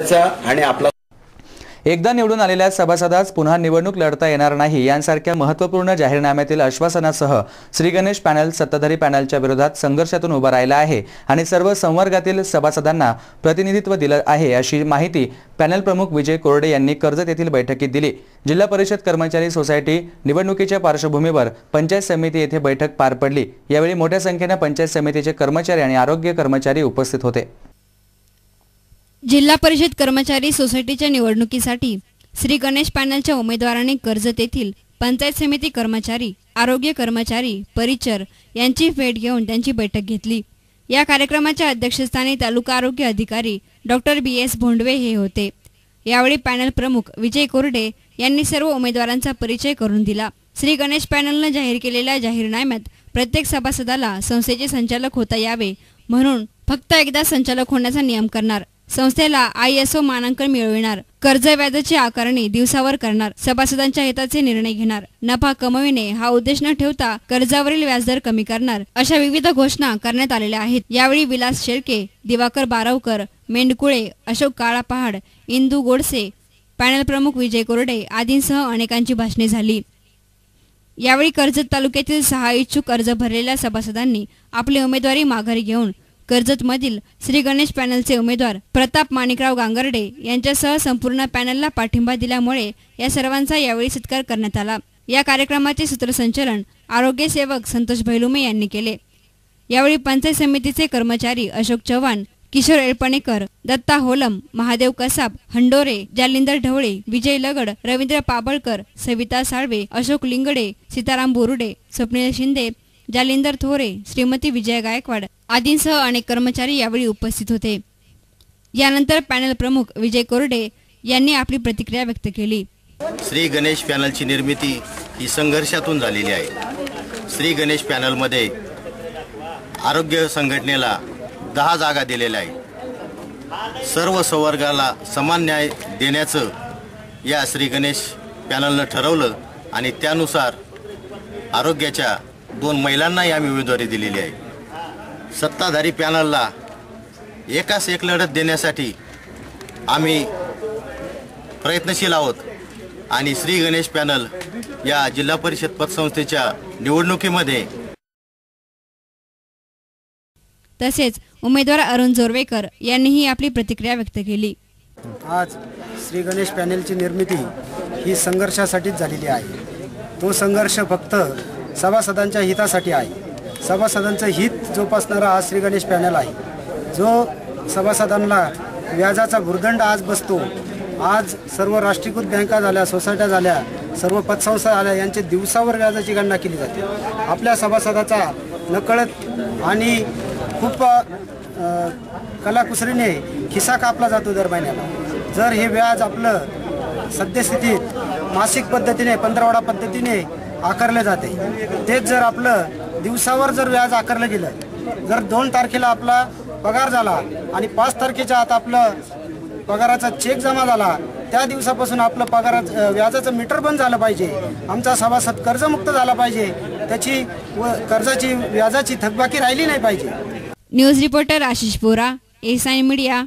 आणि आपला एकदा निवडून आलेल्या सभासदास पुन्हा निवडणूक लढता येणार नाही यांसारख्या महत्त्वपूर्ण जाहीरनाम्यातील आश्वासनासह श्रीगणेश पॅनल सत्ताधारी पॅनलच्या विरोधात संघर्षातून उभा राहिला आहे आणि सर्व संवर्गातील सभासदांना प्रतिनिधित्व दिलं आहे अशी माहिती पॅनल प्रमुख विजय कोरडे यांनी कर्जत येथील बैठकीत दिली. जिल्हा परिषद कर्मचारी सोसायटी निवडणुकीच्या पार्श्वभूमीवर पंचायत समिती येथे बैठक पार पडली. यावेळी मोठ्या संख्येने पंचायत समितीचे कर्मचारी आणि आरोग्य कर्मचारी उपस्थित होते. जिल्हा परिषद कर्मचारी सोसायटीच्या निवडणुकीसाठी श्री गणेश पॅनलच्या उमेदवाराने कर्जत येथील पंचायत समिती कर्मचारी आरोग्य कर्मचारी परिचर यांची भेट घेऊन त्यांची बैठक घेतली. या कार्यक्रमाच्या अध्यक्षस्थानी तालुका आरोग्य अधिकारी डॉक्टर बी एस भोंडवे हे होते. यावेळी पॅनल प्रमुख विजय कोरडे यांनी सर्व उमेदवारांचा परिचय करून दिला. श्री गणेश पॅनलनं जाहीर केलेल्या जाहीरनाम्यात प्रत्येक सभासदाला संस्थेचे संचालक होता यावे म्हणून फक्त एकदा संचालक होण्याचा नियम करणार संस्थेला आय एस ओ मानांकन मिळविणार. कर्ज व्याजाची आकारणी दिवसावर करणार. सभासदांच्या हिताचे निर्णय घेणार. नफा कमविणे हा उद्देश न ठेवता कर्जावरील व्याजदर कमी करणार अशा विविध घोषणा करण्यात आलेल्या आहेत. यावेळी विलास शेळके दिवाकर बारावकर मेंढकुळे अशोक काळा पहाड इंदू गोडसे पॅनल प्रमुख विजय कोरडे आदींसह अनेकांची भाषणे झाली. यावेळी कर्जत तालुक्यातील सहा इच्छुक अर्ज भरलेल्या सभासदांनी आपली उमेदवारी माघारी घेऊन कर्जतमधील श्री गणेश पॅनलचे उमेदवार प्रताप माणिकराव गांगर्डे यांच्यासह संपूर्ण पॅनलला पाठिंबा दिल्यामुळे या सर्वांचा यावेळी सत्कार करण्यात आला. या कार्यक्रमाचे सूत्रसंचलन आरोग्य सेवक संतोष भैलुमे यांनी केले. यावेळी पंचायत समितीचे कर्मचारी अशोक चव्हाण किशोर एळपणेकर दत्ता होलम महादेव कसाब हंडोरे जालिंदर ढवळे विजय लगड रवींद्र पाबळकर सविता साळवे अशोक लिंगडे सीताराम बोरुडे स्वप्नील शिंदे जालिंदर थोरे श्रीमती विजय गायकवाड आदींसह अनेक कर्मचारी यावेळी उपस्थित होते. यानंतर पॅनल प्रमुख विजय कोरडे यांनी आपली प्रतिक्रिया व्यक्त केली. श्री गणेश पॅनलची निर्मिती ही संघर्षातून झालेली आहे. श्री गणेश पॅनलमध्ये आरोग्य संघटनेला दहा जागा दिलेल्या आहेत. सर्व संवर्गाला समान न्याय देण्याचं या श्री गणेश पॅनलनं ठरवलं आणि त्यानुसार आरोग्याच्या दोन महिलांनाही आम्ही उमेदवारी दिलेली आहे. सत्ताधारी पॅनलला एकास एक लढत देण्यासाठी आम्ही प्रयत्नशील आहोत. आणि श्री गणेश पॅनल या जिल्हा परिषद पतसंस्थेच्या निवडणुकीमध्ये तसेच उमेदवार अरुण जोरवेकर यांनीही आपली प्रतिक्रिया व्यक्त केली. आज श्री गणेश पॅनेलची निर्मिती ही संघर्षासाठीच झालेली आहे. तो संघर्ष फक्त सभासदांच्या हितासाठी आहे. सभासदांचं हित जोपासणारा हा श्री गणेश पॅनल आहे. जो सभासदांना व्याजाचा भुर्दंड आज बसतो. आज सर्व राष्ट्रीयकृत बँका झाल्या सोसायट्या झाल्या सर्व पतसंस्था झाल्या यांचे दिवसावर व्याजाची गणना केली जाते. आपल्या सभासदाचा नकळत आणि खूप कलाकुसरीने खिसा कापला जातो दर महिन्याला. जर हे व्याज आपलं सद्यस्थितीत मासिक पद्धतीने पंधरावडा पद्धतीने आकारले जाते. तेच जर आपलं दिवसावर जर व्याज आकारलं गेलं जर दोन तारखेला आपला पगार झाला आणि पाच तारखेच्या आत आपलं पगाराचा चेक जमा झाला त्या दिवसापासून आपलं पगाराचं व्याजाचं मीटर बंद झालं पाहिजे. आमचा सभासद कर्जमुक्त झाला पाहिजे. त्याची व कर्जाची व्याजाची थकबाकी राहिली नाही पाहिजे. न्यूज रिपोर्टर आशिष बोरा एसाई मीडिया.